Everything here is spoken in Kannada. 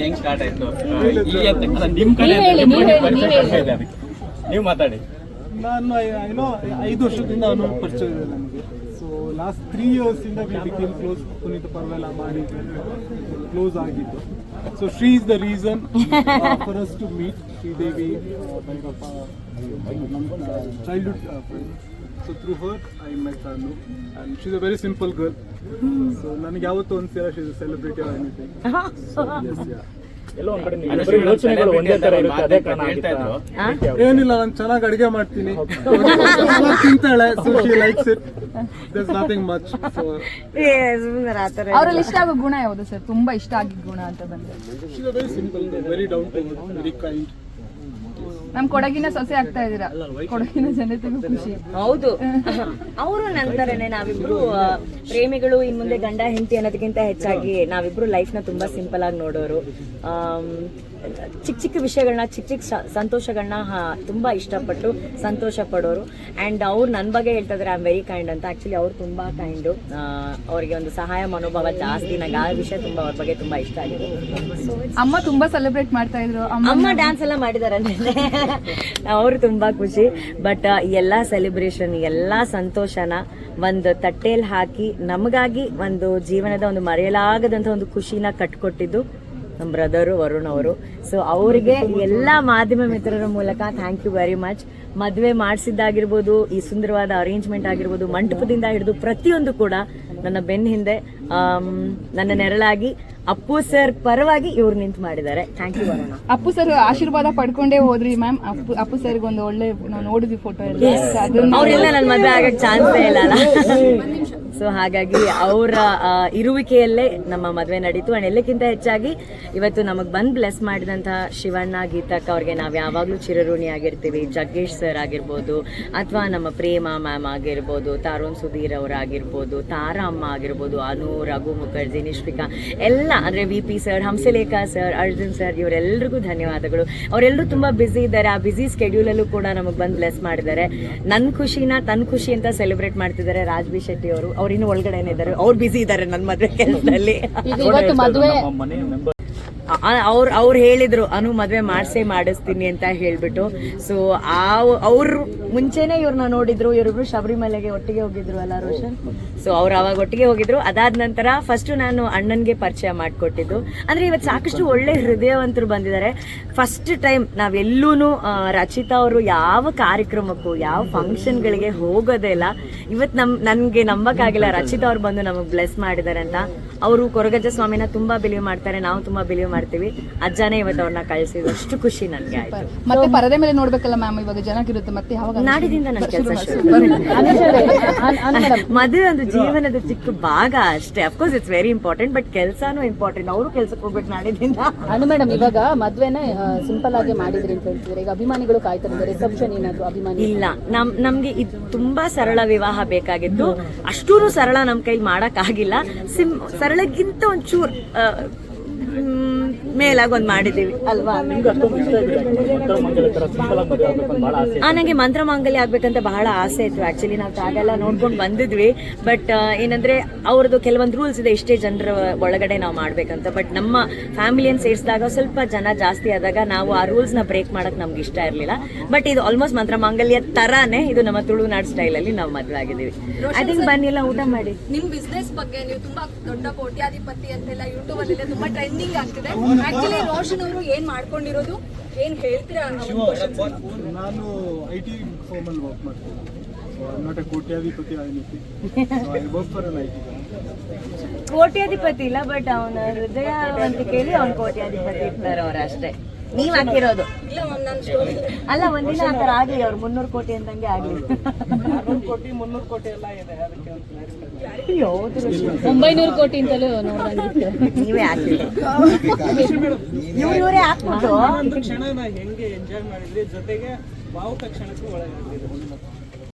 ಹೆಂಗ್ ಸ್ಟಾರ್ಟ್ ಆಯ್ತು? ಈ ಅಂತ ಅಲ್ಲ, ನಿಮ್ ಕಡೆ ನೀವ್ ಮಾತಾಡಿ. ನಾನು ಏನೋ ಐದು ವರ್ಷದಿಂದ ಅವನು ಪರಿಚಯ ಇದೆ ನನಗೆ ಸೊ ಲಾಸ್ಟ್ ತ್ರೀ ಇಯರ್ಸ್ ಇಂದ ವಿ ಬಿಕೇಮ್ ಕ್ಲೋಸ್ ಪುನೀತ್ ಪರ್ವೆಲ್ಲ ಮಾಡಿ ಕ್ಲೋಸ್ ಆಗಿದ್ದು. So Shri is the reason for us to meet Sridevi childhood so through her I met ಅನ್ನು and she's a very simple girl so ನನಗೆ ಯಾವತ್ತೂ ಒಂದ್ಸಲ ಶೀಸ್ ಸೆಲೆಬ್ರಿಟಿ ಆರ್ ಎನಿಥಿಂಗ್ ಕಡೆ ಏನಿಲ್ಲ ನಾನು ಚೆನ್ನಾಗಿ ಅಡಿಗೆ ಮಾಡ್ತೀನಿ. ತಿಂತಾಳೆ so she likes it there's nothing much ಅವರಲ್ಲಿ ಇಷ್ಟ ಆಗೋ ಗುಣ ಯಾವುದು ಸರ್? ತುಂಬಾ ಇಷ್ಟ ಆಗಿದ್ದ ಗುಣ ಅಂತ ಬಂದ್ರೆ. Very down very simple girl, ನಮ್ ಕೊಡಗಿನ ಸೊಸೆ ಆಗ್ತಾ ಇದೀರಾ ಕೊಡಗಿನ ಜನತೆಗೂ ಖುಷಿ. ಹೌದು. ಅವರು ನಂತರನೇ ನಾವಿಬ್ರು ಪ್ರೇಮಿಗಳು ಇನ್ ಮುಂದೆ ಗಂಡ ಹೆಂಡತಿ ಅನ್ನೋದಕ್ಕಿಂತ ಹೆಚ್ಚಾಗಿ ನಾವಿಬ್ರು ಲೈಫ್ನ ತುಂಬಾ ಸಿಂಪಲ್ ಆಗಿ ನೋಡೋರು. ಚಿಕ್ಕ ಚಿಕ್ಕ ವಿಷಯಗಳನ್ನ ಚಿಕ್ಕ ಚಿಕ್ಕ ಸಂತೋಷಗಳನ್ನ ತುಂಬಾ ಇಷ್ಟಪಟ್ಟು ಸಂತೋಷ ಪಡೋರು. ಅಂಡ್ ಅವ್ರು ನನ್ನ ಬಗ್ಗೆ ಹೇಳ್ತಾ ಇದ್ದಾರೆ ಐ ಆಮ್ ವೆರಿ ಕೈಂಡ್ ಅಂತ. ಆಕ್ಚುಲಿ ಅವ್ರು ತುಂಬಾ ಕೈಂಡು ಅವರಿಗೆ ಒಂದು ಸಹಾಯ ಮನೋಭಾವ ಜಾಸ್ತಿ. ನಂಗೆ ಆ ವಿಷಯ ತುಂಬಾ ಅವ್ರ ಬಗ್ಗೆ ತುಂಬಾ ಇಷ್ಟ ಆಗಿದೆ ಅಮ್ಮ ತುಂಬಾ ಸೆಲೆಬ್ರೇಟ್ ಮಾಡ್ತಾ ಇದ್ರು. ಅಮ್ಮ ಅಮ್ಮ ಡ್ಯಾನ್ಸ್ ಎಲ್ಲ ಮಾಡಿದಾರೆ ಅವರು ತುಂಬಾ ಖುಷಿ. ಬಟ್ ಎಲ್ಲಾ ಸೆಲೆಬ್ರೇಷನ್ ಎಲ್ಲಾ ಸಂತೋಷನ ಒಂದು ತಟ್ಟೆಯಲ್ಲಿ ಹಾಕಿ ನಮಗಾಗಿ ಒಂದು ಜೀವನದ ಒಂದು ಮರೆಯಲಾಗದಂತ ಒಂದು ಖುಷಿನ ಕಟ್ಕೊಟ್ಟಿದ್ದು ನಮ್ಮ ಬ್ರದರು ವರುಣ್ ಅವರು. ಸೊ ಅವರಿಗೆ ಎಲ್ಲಾ ಮಾಧ್ಯಮ ಮಿತ್ರರ ಮೂಲಕ ಥ್ಯಾಂಕ್ ಯು ವೆರಿ ಮಚ್ ಮದುವೆ ಮಾಡಿಸಿದ್ದಾಗಿರ್ಬೋದು, ಈ ಸುಂದರವಾದ ಅರೇಂಜ್ಮೆಂಟ್ ಆಗಿರ್ಬೋದು, ಮಂಟಪದಿಂದ ಹಿಡಿದು ಪ್ರತಿಯೊಂದು ಕೂಡ ನನ್ನ ಬೆನ್ ಹಿಂದೆ ನನ್ನ ನೆರಳಾಗಿ ಅಪ್ಪು ಸರ್ ಪರವಾಗಿ ಇವ್ರು ನಿಂತು ಮಾಡಿದ್ದಾರೆ. Thank you Varuna. Appu sir ಆಶೀರ್ವಾದ ಪಡ್ಕೊಂಡೇ ಹೋದ್ರಿ ಮ್ಯಾಮ್ ಅಪ್ಪು ಅಪ್ಪು ಸರ್ಗೆ ಒಂದು ಒಳ್ಳೆ ನಾವು ನೋಡಿದ್ವಿ ಫೋಟೋ ಎಲ್ಲ. ಅವರೆಲ್ಲ ನನ್ನ ಮದುವೆ ಆಗಕ್ಕೆ ಚಾನ್ಸೇ ಇಲ್ಲ ಸೊ ಹಾಗಾಗಿ ಅವರ ಇರುವಿಕೆಯಲ್ಲೇ ನಮ್ಮ ಮದುವೆ ನಡೀತು. ಅಂಡ್ ಎಲ್ಲಕ್ಕಿಂತ ಹೆಚ್ಚಾಗಿ ಇವತ್ತು ನಮಗೆ ಬಂದು ಬ್ಲೆಸ್ ಮಾಡಿದಂತಹ ಶಿವಣ್ಣ, ಗೀತಕ್ಕ ಅವ್ರಿಗೆ ನಾವು ಯಾವಾಗಲೂ ಚಿರಋಣಿ ಆಗಿರ್ತೀವಿ. ಜಗ್ಗೇಶ್ ಸರ್ ಆಗಿರ್ಬೋದು, ಅಥವಾ ನಮ್ಮ ಪ್ರೇಮ ಮ್ಯಾಮ್ ಆಗಿರ್ಬೋದು ತಾರುಣ್ ಸುಧೀರ್ ಅವರಾಗಿರ್ಬೋದು ತಾರಾ ಅಮ್ಮ ಆಗಿರ್ಬೋದು, ಅನು, ರಘು ಮುಖರ್ಜಿ ನಿಶ್ವಿಕಾ ಎಲ್ಲ ಅಂದರೆ V P sir Hamsalekha sir Arjun sir ಇವರೆಲ್ಲರಿಗೂ ಧನ್ಯವಾದಗಳು. ಅವರೆಲ್ಲರೂ ತುಂಬ ಬ್ಯುಸಿ ಇದ್ದಾರೆ. ಆ ಬ್ಯುಸಿ ಸ್ಕೆಡ್ಯೂಲಲ್ಲೂ ಕೂಡ ನಮಗೆ ಬಂದು ಬ್ಲೆಸ್ ಮಾಡಿದ್ದಾರೆ. ನನ್ನ ಖುಷಿನ ತನ್ನ ಖುಷಿ ಅಂತ ಸೆಲೆಬ್ರೇಟ್ ಮಾಡ್ತಿದ್ದಾರೆ ರಾಜ್ ಬಿ ಶೆಟ್ಟಿ ಅವರು. ಅವ್ರು ಇನ್ನೂ ಒಳಗಡೆನೇ ಇದ್ದಾರೆ ಅವ್ರು ಬಿಸಿ ಇದ್ದಾರೆ ನನ್ನ ಮದುವೆ ಕೆಲಸದಲ್ಲಿ. ಅವ್ರು ಅವ್ರು ಹೇಳಿದ್ರು ಅನು ಮದ್ವೆ ಮಾಡಿಸೇ ಮಾಡಿಸ್ತೀನಿ ಅಂತ ಹೇಳ್ಬಿಟ್ಟು. ಸೊ ಆ ಅವ್ರು ಮುಂಚೆನೆ ಇವ್ರನ್ನ ನೋಡಿದ್ರು ಇವರಿಬ್ರು ಶಬರಿಮಲೆಗೆ ಒಟ್ಟಿಗೆ ಹೋಗಿದ್ರು ಅಲ್ಲ ರೋಷನ್? ಸೊ ಅವ್ರು ಅವಾಗ ಒಟ್ಟಿಗೆ ಹೋಗಿದ್ರು. ಅದಾದ ನಂತರ ಫಸ್ಟ್ ನಾನು ಅಣ್ಣನ್ಗೆ ಪರಿಚಯ ಮಾಡಿಕೊಟ್ಟಿದ್ದು. ಅಂದ್ರೆ ಇವತ್ತು ಸಾಕಷ್ಟು ಒಳ್ಳೆ ಹೃದಯವಂತರು ಬಂದಿದ್ದಾರೆ. ಫಸ್ಟ್ ಟೈಮ್ ನಾವೆಲ್ಲೂ ರಚಿತಾ ಅವರು ಯಾವ ಕಾರ್ಯಕ್ರಮಕ್ಕೂ ಯಾವ ಫಂಕ್ಷನ್ಗಳಿಗೆ ಹೋಗೋದೇ ಇಲ್ಲ. ಇವತ್ತು ನಮ್ ನನಗೆ ನಂಬಕ್ಕಾಗಿಲ್ಲ. ರಚಿತ ಅವ್ರು ಬಂದು ನಮಗೆ ಬ್ಲೆಸ್ ಮಾಡಿದ್ದಾರೆ ಅಂತ. ಅವರು ಕೊರಗಜ್ಜ ಸ್ವಾಮಿನ ತುಂಬಾ ಬಿಲೀವ್ ಮಾಡ್ತಾರೆ. ನಾವು ತುಂಬಾ ಬಿಲೀವ್ ಮಾಡ್ತೀವಿ. ಅಜ್ಜನೇ ಇವತ್ತು ಅವ್ರನ್ನ ಕಳಿಸಿದ್ರು. ಅಷ್ಟು ಖುಷಿ ನನಗೆ ಆಯ್ತು. ಮತ್ತೆ ಪರದೆ ಮೇಲೆ ನೋಡ್ಬೇಕಲ್ಲ ಮ್ಯಾಮ್ ಇವಾಗ ಜನಕ್ಕಿರುತ್ತೆ. ಮತ್ತೆ ಯಾವಾಗ ನಾಡಿದಿಂದ ನನ್ನ ಕೆಲಸ ಮದುವೆ ಒಂದು ಜೀವನದ ಚಿಕ್ಕ ಭಾಗ ಅಷ್ಟೇ. Of course it's very important but ಕೆಲಸನೂ ಇಂಪಾರ್ಟೆಂಟ್ ಅವರು ಕೆಲ್ಸಕ್ಕೆ ಹೋಗ್ಬೇಕು ನಾಡಿದಿಂದ ಅನು ಮೇಡಮ್ ಇವಾಗ ಮದ್ವೆನ ಸಿಂಪಲ್ ಆಗಿ ಮಾಡಿದ್ರಿ ಅಂತ ಹೇಳ್ತಿದ್ರೆ ಈಗ ಅಭಿಮಾನಿಗಳು ಕಾಯ್ತಾರೆ ರಿಸೆಪ್ಷನ್ ಏನಾದ್ರು ಅಭಿಮಾನಿ ಇಲ್ಲ. ನಮ್ ನಮ್ಗೆ ಇದು ತುಂಬಾ ಸರಳ ವಿವಾಹ ಬೇಕಾಗಿತ್ತು ಅಷ್ಟೂ ಸರಳ ನಮ್ಮ ಕೈಲಿ ಮಾಡಕ್ ಆಗಿಲ್ಲ. ಸಿಂ ಸರಳಕ್ಕಿಂತ ಒಂಚೂರ್ ಮೇಲಾಗ್ ಒಂದ್ ಮಾಡಿದೀವಿ ಅಲ್ವಾ ಆ ನಂಗೆ ಮಂತ್ರ ಮಾಂಗಲ್ಯ ಆಗ್ಬೇಕಂತ ಬಹಳ ಆಸೆ ಇತ್ತು. ಆಕ್ಚುಲಿ ನಾವು ತಾಗೆಲ್ಲ ನೋಡ್ಕೊಂಡು ಬಂದಿದ್ವಿ. ಬಟ್ ಏನಂದ್ರೆ ಅವ್ರದ್ದು ಕೆಲವೊಂದು ರೂಲ್ಸ್ ಇದೆ. ಇಷ್ಟೇ ಜನರ ಒಳಗಡೆ ನಾವು ಮಾಡ್ಬೇಕಂತ. ಬಟ್ ನಮ್ಮ ಫ್ಯಾಮಿಲಿಯನ್ನು ಸೇರಿಸಿದಾಗ ಸ್ವಲ್ಪ ಜನ ಜಾಸ್ತಿ ಆದಾಗ ನಾವು ಆ ರೂಲ್ಸ್ನ ಬ್ರೇಕ್ ಮಾಡಕ್ ನಮ್ಗೆ ಇಷ್ಟ ಇರಲಿಲ್ಲ. ಬಟ್ ಇದು ಆಲ್ಮೋಸ್ಟ್ ಮಂತ್ರ ಮಾಂಗಲ್ಯ ತರಾನೇ ಇದು ನಮ್ಮ ತುಳುನಾಡು ಸ್ಟೈಲ್ ಅಲ್ಲಿ ನಾವು ಮದುವೆ ಆಗಿದ್ದೀವಿ. ಐ ಥಿಂಕ್ ಬನ್ನಿ ಎಲ್ಲ ಊಟ ಮಾಡಿ. ನಿಮ್ಮ ಬಿಸ್ನೆಸ್ ಬಗ್ಗೆ ನೀವು ತುಂಬಾ ದೊಡ್ಡ ಕೋಟ್ಯಾಧಿಪತಿ ಅಂತೆಲ್ಲ ಯೂಟ್ಯೂಬ್ ಅಲ್ಲಿ ತುಂಬಾ ಟ್ರೆಂಡಿಂಗ್ ಆಗ್ತಿದೆ. ಆಕ್ಚುಲಿ ರೋಷನ್ ಅವರು ಏನ್ ಮಾಡ್ಕೊಂಡಿರೋದು? ಏನ್ ಹೇಳ್ತೀರಾ. ನಾನು ಐ ಟಿ ಅಲ್ಲಿ ವರ್ಕ್ ಮಾಡ್ತೀನಿ. ಸೊ ಐ ನಾಟ್ ಎ ಕೋಟ್ಯಾಧಿಪತಿ ಐನಿತಿ so I work for an IT ಕೋಟ್ಯಾಧಿಪತಿ ಇಲ್ಲ ಬಟ್ ಅವನ ಹೃದಯವಂತಿಕೆಯಲ್ಲಿ ಅವ್ನ ಕೋಟ್ಯಾಧಿಪತಿ ಇರ್ತಾರೆ ಅವ್ರು ಅಷ್ಟೇ. ನೀವ್ ಹಾಕಿರೋದು. ಇಲ್ಲ ಮ್ಯಾಮ್ ಸ್ಟೋರಿ ಅಲ್ಲ ಒಂದಿನ ಆ ಆಗಿ ಆಗ್ಲಿ ಅವ್ರು ಮುನ್ನೂರು ಕೋಟಿ ಅಂದಂಗೆ ಆಗ್ಲಿ. ಕೋಟಿ ಮುನ್ನೂರು ಕೋಟಿ ಎಲ್ಲ ಇದೆ ಅದಕ್ಕೆ ಒಂಬೈನೂರು ಕೋಟಿ ಅಂತಲೂ ನೀವೇ ಹಾಕಿ ಇವ್ರು ಇವರೇ ಹಾಕ್ಬಿಟ್ಟು. ಒಂದು ಕ್ಷಣನ ಹೆಂಗೆ ಎಂಜಾಯ್ ಮಾಡಿದ್ರಿ ಜೊತೆಗೆ ಭಾವುಕ ಕ್ಷಣಕ್ಕೂ ಒಳಗಾಗ್ತಿದೆ